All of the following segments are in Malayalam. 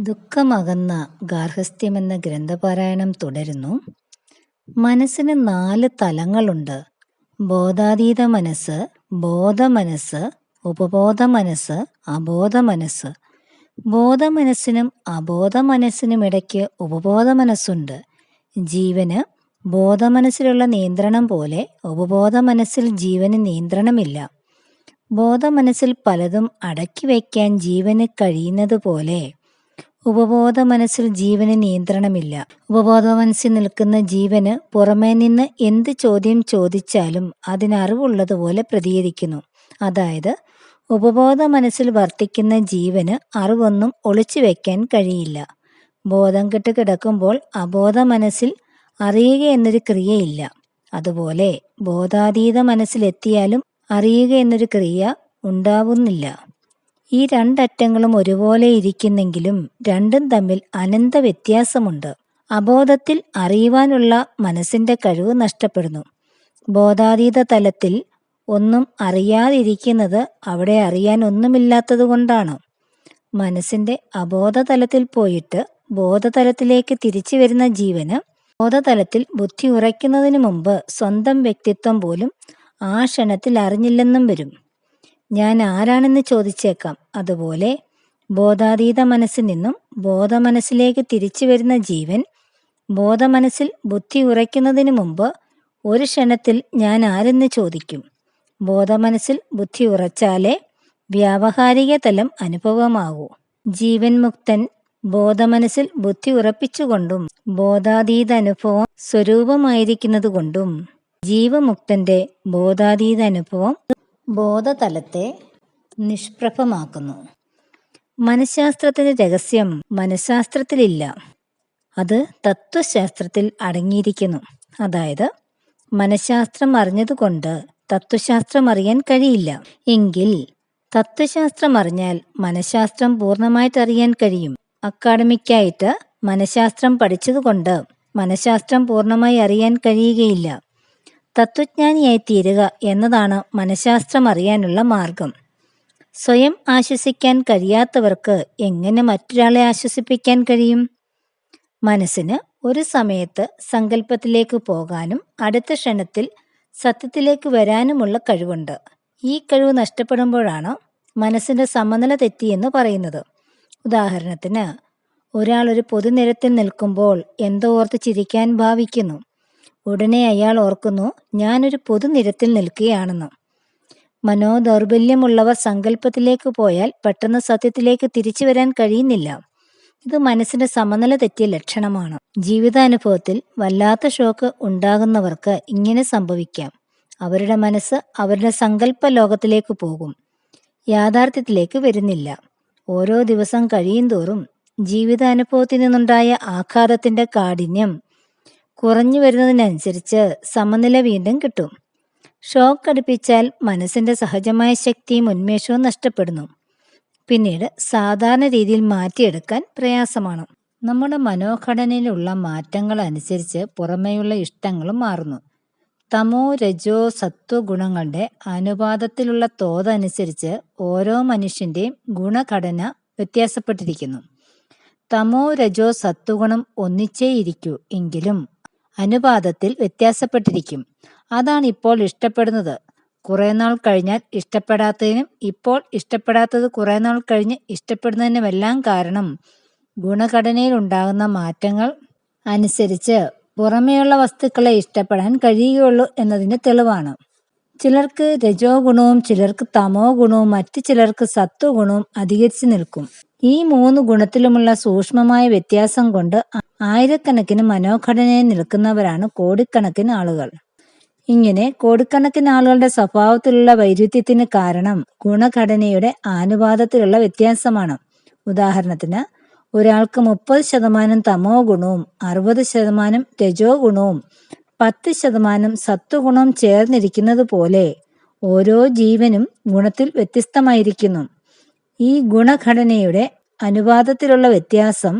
ദുഃഖമകന്ന ഗാർഹസ്ഥ്യമെന്ന ഗ്രന്ഥപാരായണം തുടരുന്നു. മനസ്സിന് നാല് തലങ്ങളുണ്ട്. ബോധാതീത മനസ്സ് ബോധമനസ്സ് ഉപബോധ മനസ്സ് അബോധ മനസ്സ്. ബോധമനസ്സിനും അബോധ മനസ്സിനും ഇടയ്ക്ക് ഉപബോധ മനസ്സുണ്ട്. ജീവന് ബോധമനസ്സിലുള്ള നിയന്ത്രണം പോലെ ഉപബോധ മനസ്സിൽ ജീവന് നിയന്ത്രണമില്ല. ബോധമനസ്സിൽ പലതും അടക്കി വയ്ക്കാൻ ജീവന് കഴിയുന്നത് പോലെ ഉപബോധ മനസ്സിൽ ജീവന് നിയന്ത്രണമില്ല. ഉപബോധ മനസ്സിൽ നിൽക്കുന്ന ജീവന് പുറമേ നിന്ന് എന്ത് ചോദ്യം ചോദിച്ചാലും അതിന് അറിവുള്ളതുപോലെ പ്രതികരിക്കുന്നു. അതായത് ഉപബോധ മനസ്സിൽ വർത്തിക്കുന്ന ജീവന് അറിവൊന്നും ഒളിച്ചു വെക്കാൻ കഴിയില്ല. ബോധം കെട്ട് കിടക്കുമ്പോൾ അബോധ മനസ്സിൽ അറിയുക എന്നൊരു ക്രിയയില്ല. അതുപോലെ ബോധാതീത മനസ്സിലെത്തിയാലും അറിയുക എന്നൊരു ക്രിയ ഉണ്ടാവുന്നില്ല. ഈ രണ്ടറ്റങ്ങളും ഒരുപോലെ ഇരിക്കുന്നെങ്കിലും രണ്ടും തമ്മിൽ അനന്ത വ്യത്യാസമുണ്ട്. അബോധത്തിൽ അറിയുവാനുള്ള മനസ്സിന്റെ കഴിവ് നഷ്ടപ്പെടുന്നു. ബോധാതീത തലത്തിൽ ഒന്നും അറിയാതിരിക്കുന്നത് അവിടെ അറിയാൻ ഒന്നുമില്ലാത്തതുകൊണ്ടാണ്. മനസ്സിന്റെ അബോധതലത്തിൽ പോയിട്ട് ബോധതലത്തിലേക്ക് തിരിച്ചു വരുന്ന ജീവന് ബോധതലത്തിൽ ബുദ്ധി ഉറയ്ക്കുന്നതിന് മുമ്പ് സ്വന്തം വ്യക്തിത്വം പോലും ആ ക്ഷണത്തിൽ അറിഞ്ഞില്ലെന്നും വരും. ഞാൻ ആരാണെന്ന് ചോദിച്ചേക്കാം. അതുപോലെ ബോധാതീത മനസ്സിൽ നിന്നും ബോധമനസ്സിലേക്ക് തിരിച്ചു വരുന്ന ജീവൻ ബോധമനസ്സിൽ ബുദ്ധി ഉറയ്ക്കുന്നതിന് മുമ്പ് ഒരു ക്ഷണത്തിൽ ഞാൻ ആരെന്ന് ചോദിക്കും. ബോധമനസ്സിൽ ബുദ്ധി ഉറച്ചാലേ വ്യാവഹാരിക തലം അനുഭവമാകൂ ജീവൻ മുക്തൻ ബോധമനസ്സിൽ ബുദ്ധി ഉറപ്പിച്ചുകൊണ്ടും ബോധാതീത അനുഭവം സ്വരൂപമായിരിക്കുന്നതുകൊണ്ടും ജീവമുക്തന്റെ ബോധാതീത അനുഭവം ബോധതലത്തെ നിഷ്പ്രഭമാക്കുന്നു. മനഃശാസ്ത്രത്തിന്റെ രഹസ്യം മനഃശാസ്ത്രത്തിലില്ല. അത് തത്വശാസ്ത്രത്തിൽ അടങ്ങിയിരിക്കുന്നു. അതായത് മനഃശാസ്ത്രം അറിഞ്ഞതുകൊണ്ട് തത്വശാസ്ത്രം അറിയാൻ കഴിയില്ല. എങ്കിൽ തത്വശാസ്ത്രം അറിഞ്ഞാൽ മനഃശാസ്ത്രം പൂർണമായിട്ട് അറിയാൻ കഴിയും. അക്കാഡമിക്കായിട്ട് മനഃശാസ്ത്രം പഠിച്ചതുകൊണ്ട് മനഃശാസ്ത്രം പൂർണമായി അറിയാൻ കഴിയുകയില്ല. തത്വജ്ഞാനിയായി തീരുക എന്നതാണ് മനഃശാസ്ത്രം അറിയാനുള്ള മാർഗം. സ്വയം ആശ്വസിക്കാൻ കഴിയാത്തവർക്ക് എങ്ങനെ മറ്റൊരാളെ ആശ്വസിപ്പിക്കാൻ കഴിയും? മനസ്സിന് ഒരു സമയത്ത് സങ്കല്പത്തിലേക്ക് പോകാനും അടുത്ത ക്ഷണത്തിൽ സത്യത്തിലേക്ക് വരാനുമുള്ള കഴിവുണ്ട്. ഈ കഴിവ് നഷ്ടപ്പെടുമ്പോഴാണ് മനസ്സിന്റെ സമനില തെറ്റിയെന്ന് പറയുന്നത്. ഉദാഹരണത്തിന് ഒരാൾ ഒരു പൊതുനിരത്തിൽ നിൽക്കുമ്പോൾ എന്തോ ഓർത്ത് ചിരിക്കാൻ ഭാവിക്കുന്നു. ഉടനെ അയാൾ ഓർക്കുന്നു ഞാനൊരു പൊതുനിരത്തിൽ നിൽക്കുകയാണെന്ന്. മനോദൗർബല്യമുള്ളവർ സങ്കല്പത്തിലേക്ക് പോയാൽ പെട്ടെന്ന് സത്യത്തിലേക്ക് തിരിച്ചു വരാൻ കഴിയുന്നില്ല. ഇത് മനസ്സിന്റെ സമനില തെറ്റിയ ലക്ഷണമാണ്. ജീവിതാനുഭവത്തിൽ വല്ലാത്ത ഷോക്ക് ഉണ്ടാകുന്നവർക്ക് ഇങ്ങനെ സംഭവിക്കാം. അവരുടെ മനസ്സ് അവരുടെ സങ്കല്പ ലോകത്തിലേക്ക് പോകും. യാഥാർത്ഥ്യത്തിലേക്ക് വരുന്നില്ല. ഓരോ ദിവസം കഴിയും തോറും ജീവിതാനുഭവത്തിൽ നിന്നുണ്ടായ ആഘാതത്തിന്റെ കാഠിന്യം കുറഞ്ഞു വരുന്നതിനനുസരിച്ച് സമനില വീണ്ടും കിട്ടും. ഷോക്ക് അടുപ്പിച്ചാൽ മനസ്സിന്റെ സഹജമായ ശക്തിയും ഉന്മേഷവും നഷ്ടപ്പെടുന്നു. പിന്നീട് സാധാരണ രീതിയിൽ മാറ്റിയെടുക്കാൻ പ്രയാസമാണ്. നമ്മുടെ മനോഘടനയിലുള്ള മാറ്റങ്ങൾ അനുസരിച്ച് പുറമേയുള്ള ഇഷ്ടങ്ങളും മാറുന്നു. തമോ രജോ സത്വ ഗുണങ്ങളുടെ അനുപാതത്തിലുള്ള തോതനുസരിച്ച് ഓരോ മനുഷ്യന്റെയും ഗുണഘടന വ്യത്യാസപ്പെട്ടിരിക്കുന്നു. തമോ രജോ സത്വഗുണം ഒന്നിച്ചേ ഇരിക്കൂ എങ്കിലും അനുപാതത്തിൽ വ്യത്യാസപ്പെട്ടിരിക്കും. അതാണ് ഇപ്പോൾ ഇഷ്ടപ്പെടുന്നത്. കുറെ നാൾ കഴിഞ്ഞാൽ ഇഷ്ടപ്പെടാത്തതിനും ഇപ്പോൾ ഇഷ്ടപ്പെടാത്തത് കുറെ നാൾ കഴിഞ്ഞ് ഇഷ്ടപ്പെടുന്നതിനുമെല്ലാം കാരണം ഗുണഘടനയിൽ ഉണ്ടാകുന്ന മാറ്റങ്ങൾ അനുസരിച്ച് പുറമേയുള്ള വസ്തുക്കളെ ഇഷ്ടപ്പെടാൻ കഴിയുകയുള്ളൂ എന്നതിന്റെ തെളിവാണ്. ചിലർക്ക് രജോ ഗുണവും ചിലർക്ക് തമോ ഗുണവും മറ്റു ചിലർക്ക് സത്വ ഗുണവും അധികരിച്ചു നിൽക്കും. ഈ മൂന്ന് ഗുണത്തിലുമുള്ള സൂക്ഷ്മമായ വ്യത്യാസം കൊണ്ട് ആയിരക്കണക്കിന് മനോഘടനയിൽ നിൽക്കുന്നവരാണ് കോടിക്കണക്കിന് ആളുകൾ. ഇങ്ങനെ കോടിക്കണക്കിന് ആളുകളുടെ സ്വഭാവത്തിലുള്ള വൈരുദ്ധ്യത്തിന് കാരണം ഗുണഘടനയുടെ ആനുപാതത്തിലുള്ള വ്യത്യാസമാണ്. ഉദാഹരണത്തിന് ഒരാൾക്ക് മുപ്പത് ശതമാനം തമോ ഗുണവും അറുപത് ശതമാനം രജോ ഗുണവും പത്ത് ശതമാനം സത്വഗുണവും ചേർന്നിരിക്കുന്നത് പോലെ ഓരോ ജീവനും ഗുണത്തിൽ വ്യത്യസ്തമായിരിക്കുന്നു. ഈ ഗുണഘടനയുടെ അനുപാതത്തിലുള്ള വ്യത്യാസം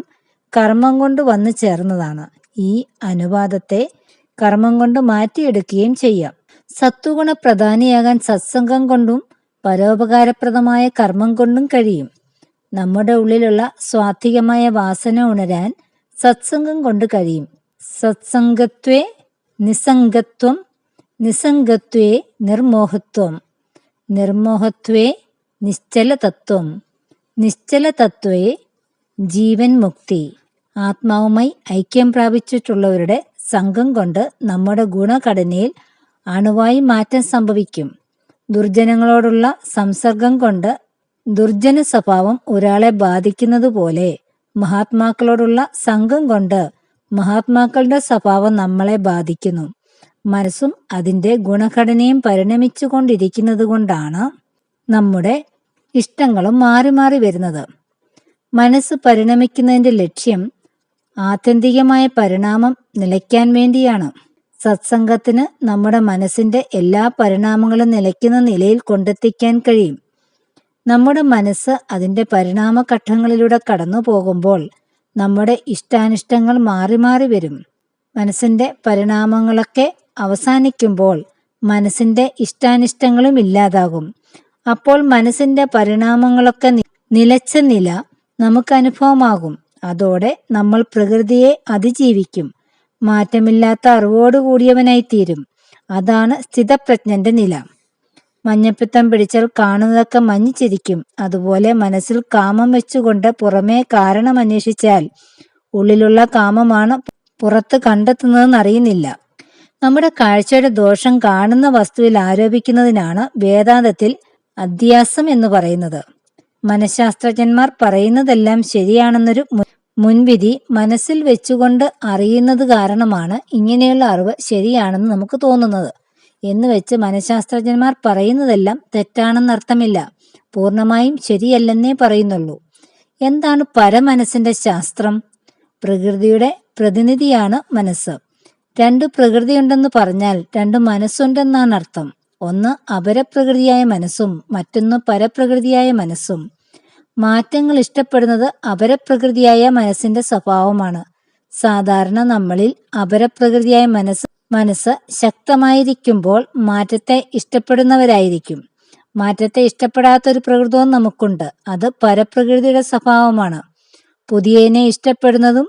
കർമ്മം കൊണ്ട് വന്നു ചേർന്നതാണ്. ഈ അനുപാതത്തെ കർമ്മം കൊണ്ട് മാറ്റിയെടുക്കുകയും ചെയ്യാം. സത്വഗുണ പ്രധാനിയാകാൻ സത്സംഗം കൊണ്ടും പരോപകാരപ്രദമായ കർമ്മം കൊണ്ടും കഴിയും. നമ്മുടെ ഉള്ളിലുള്ള സ്വാത്വികമായ വാസന ഉണരാൻ സത്സംഗം കൊണ്ട് കഴിയും. സത്സംഗത്വേ നിസംഗത്വം നിസംഗത്വേ നിർമോഹത്വം നിർമോഹത്വേ നിശ്ചലതത്വം നിശ്ചലതത്വേ ജീവൻ മുക്തി. ആത്മാവുമായി ഐക്യം പ്രാപിച്ചിട്ടുള്ളവരുടെ സംഘം കൊണ്ട് നമ്മുടെ ഗുണഘടനയിൽ അണുവായി മാറ്റം സംഭവിക്കും. ദുർജനങ്ങളോടുള്ള സംസർഗം കൊണ്ട് ദുർജന സ്വഭാവം ഒരാളെ ബാധിക്കുന്നത് പോലെ മഹാത്മാക്കളോടുള്ള സംഘം കൊണ്ട് മഹാത്മാക്കളുടെ സ്വഭാവം നമ്മളെ ബാധിക്കുന്നു. മനസ്സും അതിന്റെ ഗുണഘടനയും പരിണമിച്ചു കൊണ്ടിരിക്കുന്നത് കൊണ്ടാണ് നമ്മുടെ ഇഷ്ടങ്ങളും മാറി മാറി വരുന്നത്. മനസ്സ് പരിണമിക്കുന്നതിന്റെ ലക്ഷ്യം ആത്യന്തികമായ പരിണാമം നിലയ്ക്കാൻ വേണ്ടിയാണ്. സത്സംഗത്തിന് നമ്മുടെ മനസ്സിന്റെ എല്ലാ പരിണാമങ്ങളും നിലയ്ക്കുന്ന നിലയിൽ കൊണ്ടെത്തിക്കാൻ കഴിയും. നമ്മുടെ മനസ്സ് അതിന്റെ പരിണാമ ഘട്ടങ്ങളിലൂടെ കടന്നു പോകുമ്പോൾ നമ്മുടെ ഇഷ്ടാനിഷ്ടങ്ങൾ മാറി മാറി വരും. മനസ്സിന്റെ പരിണാമങ്ങളൊക്കെ അവസാനിക്കുമ്പോൾ മനസ്സിന്റെ ഇഷ്ടാനിഷ്ടങ്ങളും ഇല്ലാതാകും. അപ്പോൾ മനസ്സിന്റെ പരിണാമങ്ങളൊക്കെ നിലച്ച നില നമുക്ക് അനുഭവമാകും അതോടെ നമ്മൾ പ്രകൃതിയെ അതിജീവിക്കും. മാറ്റമില്ലാത്ത അറിവോടുകൂടിയവനായി തീരും അതാണ് സ്ഥിതപ്രജ്ഞന്റെ നില. മഞ്ഞപ്പിത്തം പിടിച്ചാൽ കാണുന്നതൊക്കെ മഞ്ഞിച്ചിരിക്കും. അതുപോലെ മനസ്സിൽ കാമം വെച്ചുകൊണ്ട് പുറമേ കാരണം അന്വേഷിച്ചാൽ ഉള്ളിലുള്ള കാമമാണ് പുറത്ത് കണ്ടെത്തുന്നതെന്ന് അറിയുന്നില്ല നമ്മുടെ കാഴ്ചയുടെ ദോഷം കാണുന്ന വസ്തുവിൽ ആരോപിക്കുന്നതിനാണ് വേദാന്തത്തിൽ അധ്യാസം എന്ന് പറയുന്നത്. മനഃശാസ്ത്രജ്ഞന്മാർ പറയുന്നതെല്ലാം ശരിയാണെന്നൊരു മുൻവിധി മനസ്സിൽ വെച്ചുകൊണ്ട് അറിയുന്നത് കാരണമാണ് ഇങ്ങനെയുള്ള അറിവ് ശരിയാണെന്ന് നമുക്ക് തോന്നുന്നത്. എന്ന് വെച്ച് മനഃശാസ്ത്രജ്ഞന്മാർ പറയുന്നതെല്ലാം തെറ്റാണെന്നർത്ഥമില്ല. പൂർണമായും ശരിയല്ലെന്നേ പറയുന്നുള്ളൂ. എന്താണ് പരമനസ്സിന്റെ ശാസ്ത്രം? പ്രകൃതിയുടെ പ്രതിനിധിയാണ് മനസ്സ്. രണ്ട് പ്രകൃതിയുണ്ടെന്ന് പറഞ്ഞാൽ രണ്ട് മനസ്സുണ്ടെന്നാണ് അർത്ഥം. ഒന്ന് അപരപ്രകൃതിയായ മനസ്സും മറ്റൊന്ന് പരപ്രകൃതിയായ മനസ്സും. മാറ്റങ്ങൾ ഇഷ്ടപ്പെടുന്നത് അപരപ്രകൃതിയായ മനസ്സിന്റെ സ്വഭാവമാണ്. സാധാരണ നമ്മളിൽ അപരപ്രകൃതിയായ മനസ്സ് മനസ്സ് ശക്തമായിരിക്കുമ്പോൾ മാറ്റത്തെ ഇഷ്ടപ്പെടുന്നവരായിരിക്കും. മാറ്റത്തെ ഇഷ്ടപ്പെടാത്തൊരു പ്രകൃതവും നമുക്കുണ്ട്. അത് പരപ്രകൃതിയുടെ സ്വഭാവമാണ്. പുതിയതിനെ ഇഷ്ടപ്പെടുന്നതും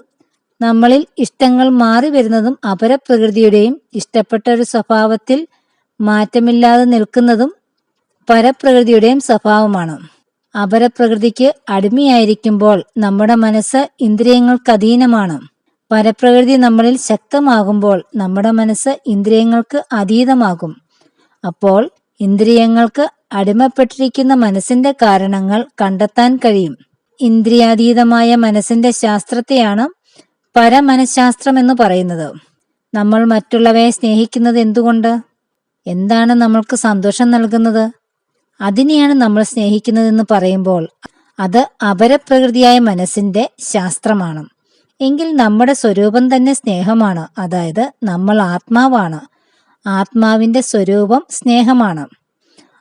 നമ്മളിൽ ഇഷ്ടങ്ങൾ മാറി വരുന്നതും അപരപ്രകൃതിയുടെയും ഇഷ്ടപ്പെട്ട ഒരു സ്വഭാവത്തിൽ മാറ്റമില്ലാതെ നിൽക്കുന്നതും പരപ്രകൃതിയുടെയും സ്വഭാവമാണ്. അപരപ്രകൃതിക്ക് അടിമയായിരിക്കുമ്പോൾ നമ്മുടെ മനസ്സ് ഇന്ദ്രിയങ്ങൾക്ക് അധീനമാണ് പരപ്രകൃതി നമ്മളിൽ ശക്തമാകുമ്പോൾ നമ്മുടെ മനസ്സ് ഇന്ദ്രിയങ്ങൾക്ക് അതീതമാകും. അപ്പോൾ ഇന്ദ്രിയങ്ങൾക്ക് അടിമപ്പെട്ടിരിക്കുന്ന മനസ്സിന്റെ കാരണങ്ങൾ കണ്ടെത്താൻ കഴിയും. ഇന്ദ്രിയാതീതമായ മനസ്സിന്റെ ശാസ്ത്രത്തെയാണ് പരമനഃശാസ്ത്രം എന്ന് പറയുന്നത്. നമ്മൾ മറ്റുള്ളവയെ സ്നേഹിക്കുന്നത് എന്തുകൊണ്ട്? എന്താണ് നമ്മൾക്ക് സന്തോഷം നൽകുന്നത്? അതിനെയാണ് നമ്മൾ സ്നേഹിക്കുന്നതെന്ന് പറയുമ്പോൾ അത് അപരപ്രകൃതിയായ മനസ്സിന്റെ ശാസ്ത്രമാണ്. എങ്കിൽ നമ്മുടെ സ്വരൂപം തന്നെ സ്നേഹമാണ് അതായത് നമ്മൾ ആത്മാവാണ്. ആത്മാവിന്റെ സ്വരൂപം സ്നേഹമാണ്.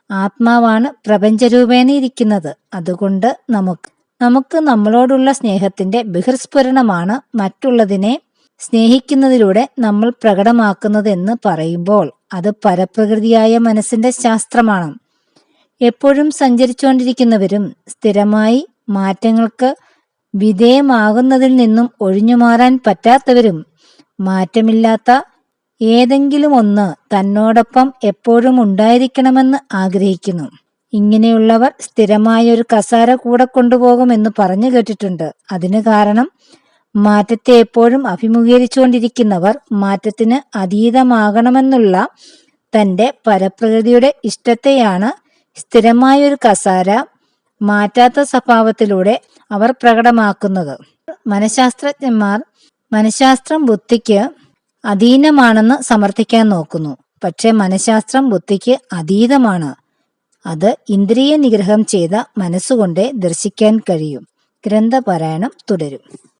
ആത്മാവാണ് പ്രപഞ്ചരൂപേണ ഇരിക്കുന്നത്. അതുകൊണ്ട് നമുക്ക് നമുക്ക് നമ്മളോടുള്ള സ്നേഹത്തിന്റെ ബഹിർസ്ഫുരണമാണ് മറ്റുള്ളതിനെ സ്നേഹിക്കുന്നതിലൂടെ നമ്മൾ പ്രകടമാക്കുന്നത് എന്ന് പറയുമ്പോൾ അത് പരപ്രകൃതിയായ മനസ്സിന്റെ ശാസ്ത്രമാണ്. എപ്പോഴും സഞ്ചരിച്ചുകൊണ്ടിരിക്കുന്നവരും സ്ഥിരമായി മാറ്റങ്ങൾക്ക് വിധേയമാകുന്നതിൽ നിന്നും ഒഴിഞ്ഞു മാറാൻ പറ്റാത്തവരും മാറ്റമില്ലാത്ത ഏതെങ്കിലും ഒന്ന് തന്നോടൊപ്പം എപ്പോഴും ഉണ്ടായിരിക്കണമെന്ന് ആഗ്രഹിക്കുന്നു. ഇങ്ങനെയുള്ളവർ സ്ഥിരമായ ഒരു കസാര കൂടെ കൊണ്ടുപോകുമെന്ന് പറഞ്ഞു കേട്ടിട്ടുണ്ട്. അതിന് കാരണം മാറ്റത്തെ എപ്പോഴും അഭിമുഖീകരിച്ചുകൊണ്ടിരിക്കുന്നവർ മാറ്റത്തിന് അതീതമാകണമെന്നുള്ള തന്റെ പരപ്രകൃതിയുടെ ഇഷ്ടത്തെയാണ് സ്ഥിരമായൊരു കസാര മാറ്റാത്ത സ്വഭാവത്തിലൂടെ അവർ പ്രകടമാക്കുന്നത്. മനഃശാസ്ത്രജ്ഞന്മാർ മനഃശാസ്ത്രം ബുദ്ധിക്ക് അധീനമാണെന്ന് സമർത്ഥിക്കാൻ നോക്കുന്നു. പക്ഷെ മനഃശാസ്ത്രം ബുദ്ധിക്ക് അതീതമാണ്. അത് ഇന്ദ്രിയ നിഗ്രഹം ചെയ്ത മനസ്സുകൊണ്ടേ ദർശിക്കാൻ കഴിയും. ഗ്രന്ഥപാരായണം തുടരും.